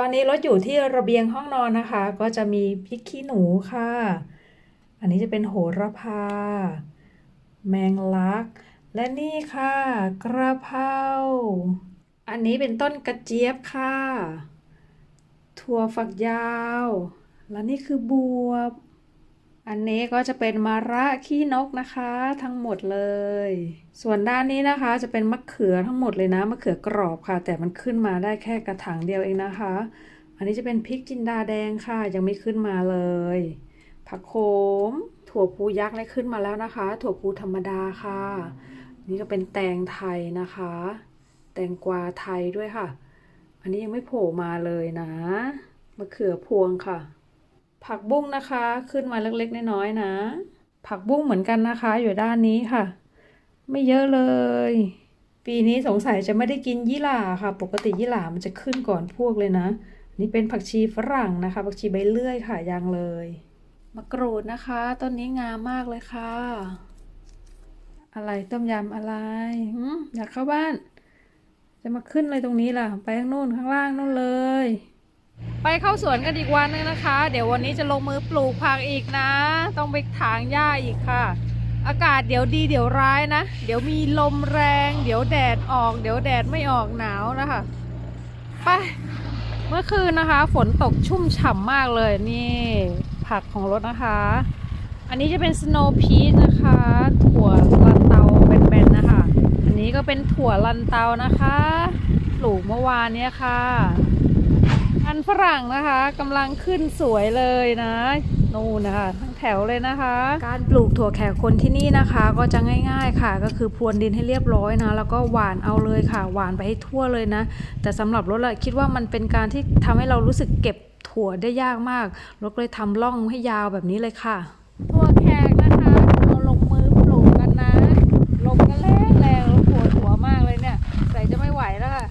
อนนี้รถอยู่ที่ระเบียงห้องนอนนะคะ ก็จะมีพริกขี้หนูค่ะ อันนี้จะเป็นโหระพา แมงลัก และนี่ค่ะ กระเพราอันนี้เป็นต้นกระเจี๊ยบค่ะ ถั่วฝักยาว และนี่คือบวบ อันนี้ก็จะเป็นมะระขี้นกนะคะทั้งหมดเลย ส่วนด้านนี้นะคะจะเป็นมะเขือทั้งหมดเลยนะมะเขือกรอบค่ะ แต่มันขึ้นมาได้แค่กระถางเดียวเองนะคะ อันนี้จะเป็นพริกจินดาแดงค่ะ ยังไม่ขึ้นมาเลย ผักโขม ถั่วพูยักษ์ได้ขึ้นมาแล้วนะคะ ถั่วพูธรรมดาค่ะ นี่ก็เป็นแตงไทยนะคะ แตงกวาไทยด้วยค่ะ อันนี้ยังไม่โผล่มาเลยนะมะเขือพวงค่ะ ผักบุ้งนะคะ ขึ้นมาเล็กๆน้อยๆนะ ผักบุ้งเหมือนกันนะคะ อยู่ด้านนี้ค่ะ ไม่เยอะเลย ปีนี้สงสัยจะไม่ได้กินยี่หร่าค่ะ ปกติยี่หร่ามันจะขึ้นก่อนพวกเลยนะ นี่เป็นผักชีฝรั่งนะคะ ผักชีใบเลื่อยค่ะยังเลยมะกรูดนะคะต้นนี้งามมากเลยค่ะ อะไรต้มยำอะไรหืมอยากเข้าบ้าน จะมาขึ้นอะไรตรงนี้ล่ะ ไปข้างนู้นข้างล่างนู่นเลย ไปเข้าสวนกันอีกวันนึงนะคะ เดี๋ยววันนี้จะลงมือปลูกผักอีกนะ ต้องไปถางหญ้าอีกค่ะ อากาศเดี๋ยวดีเดี๋ยวร้ายนะ เดี๋ยวมีลมแรง เดี๋ยวแดดออก เดี๋ยวแดดไม่ออกหนาวนะคะไปเมื่อคืนนะคะ ฝนตกชุ่มฉ่ำมากเลยนี่ผักของรถนะคะ อันนี้จะเป็นสโนว์พีชนะคะ ถั่วลันเตาแบนๆนะคะ อันนี้ก็เป็นถั่วลันเตานะคะ ปลูกเมื่อวานเนี้ยค่ะ อันฝรั่งนะคะกำลังขึ้นสวยเลยนะนู่นนะคะทั้งแถวเลยนะคะ การปลูกถั่วแขกคนที่นี่นะคะ ก็จะง่าย ๆค่ะ ก็คือพรวนดินให้เรียบร้อยนะ แล้วก็หว่านเอาเลยค่ะ หว่านไปให้ทั่วเลยนะ แต่สำหรับรถอะคิดว่ามันเป็นการที่ทำให้เรารู้สึกเก็บถั่วได้ยากมากรถก็เลยทำร่องให้ยาวแบบนี้เลยค่ะถั่วแขกนะคะเราลงมือปลูกกันนะลมกันแรงแรงปวดหัวมากเลยเนี่ยใส่จะไม่ไหวแล้วค่ะ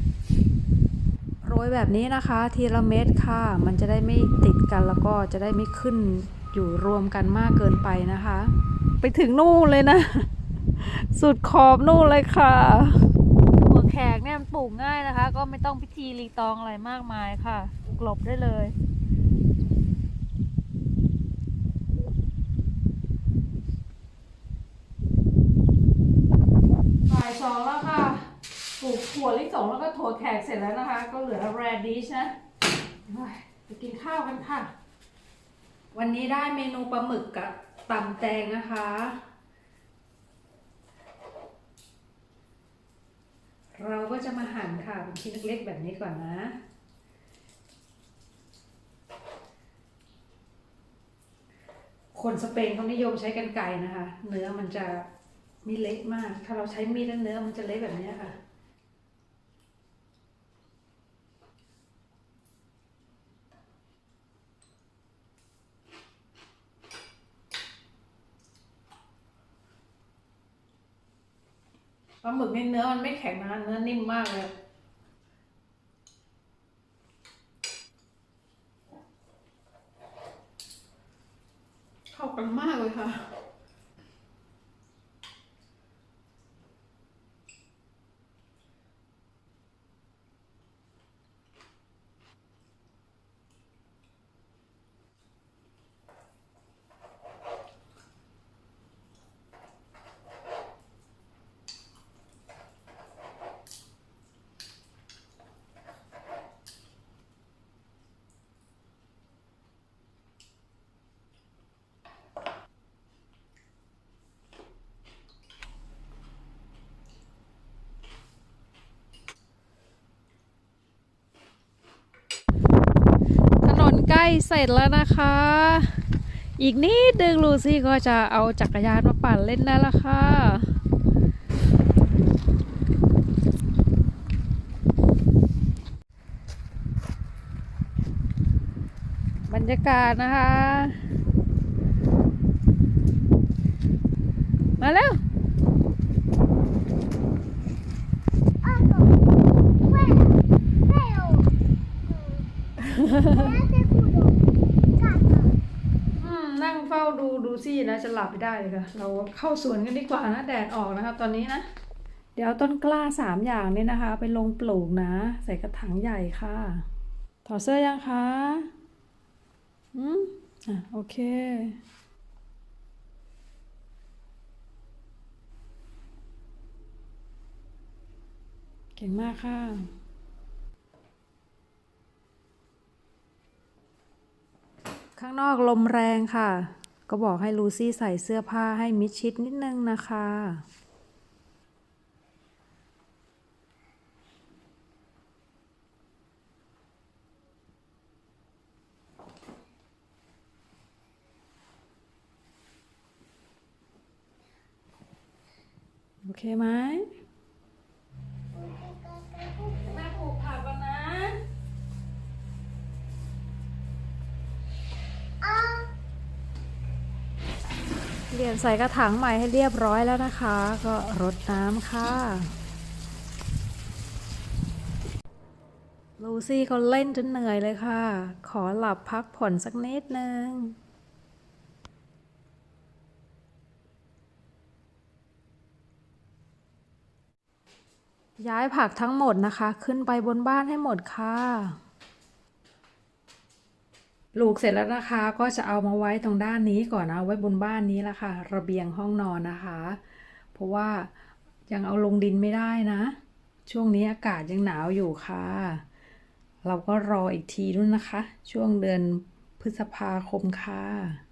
โร ยแบบนี้นะคะทีละเม็ดค่ะ มันจะได้ไม่ติดกันแล้วก็จะได้ไม่ขึ้นอยู่รวมกันมากเกินไปนะคะ ไปถึงนู่นเลยนะ สุดขอบนู่นเลยค่ะหัวแขกเนี่ยมันปลูกง่ายนะคะ ก็ไม่ต้องพิธีรีตองอะไรมากมายค่ะปลูกหลบได้เลย บ่ายสองแล้วค่ะ ปลูก ถั่วลิสงแล้วก็ถั่วแขกเสร็จแล้วนะคะ ก็เหลือแรดดิชนะไปกินข้าวกันค่ะ วันนี้ได้เมนูปลาหมึกกับตำแตงนะคะ เราก็จะมาหั่นค่ะเป็นชิ้นเล็กๆแบบนี้ก่อนนะคนสเปนเขานิยมใช้กันไก่นะคะ เนื้อมันจะไม่เละมาก ถ้าเราใช้มีดแล้วเนื้อมันจะเละแบบนี้ค่ะ ปลาหมึกในเนื้อมันไม่แข็งนะเนื้อนิ่มมากเลย เข้ากันมากเลยค่ะ เสร็จแล้วนะคะ อีกนิดนึงลูซี่ก็จะเอาจักรยานมาปั่นเล่นได้แล้วค่ะบรรยากาศนะคะ มาแล้ว นั่งเฝ้าดูดูซี่นะจะหลับไม่ได้เลยค่ะ เราเข้าสวนกันดีกว่านะแดดออกนะครับตอนนี้นะ เดี๋ยวต้นกล้าสามอย่างนี้นะคะ ไปลงปลูกนะ ใส่กระถางใหญ่ค่ะ ถอดเสื้อยังคะอืมอะโอเคเก่งมากค่ะ ข้างนอกลมแรงค่ะ ก็บอกให้ลูซี่ใส่เสื้อผ้าให้มิดชิดนิดนึงนะคะโอเคไหมแม่ปลูกผักก่อนนะ เปลี่ยนใส่กระถางใหม่ให้เรียบร้อยแล้วนะคะ ก็รดน้ำค่ะ ลูซี่ก็เล่นจนเหนื่อยเลยค่ะ ขอหลับพักผ่อนสักนิดนึงย้ายผักทั้งหมดนะคะ ขึ้นไปบนบ้านให้หมดค่ะ ปลูกเสร็จแล้วนะคะ ก็จะเอามาไว้ตรงด้านนี้ก่อนนะไว้บนบ้านนี้ละค่ะ ระเบียงห้องนอนนะคะ เพราะว่ายังเอาลงดินไม่ได้นะ ช่วงนี้อากาศยังหนาวอยู่ค่ะ เราก็รออีกทีนู้นนะคะ ช่วงเดือนพฤษภาคมค่ะ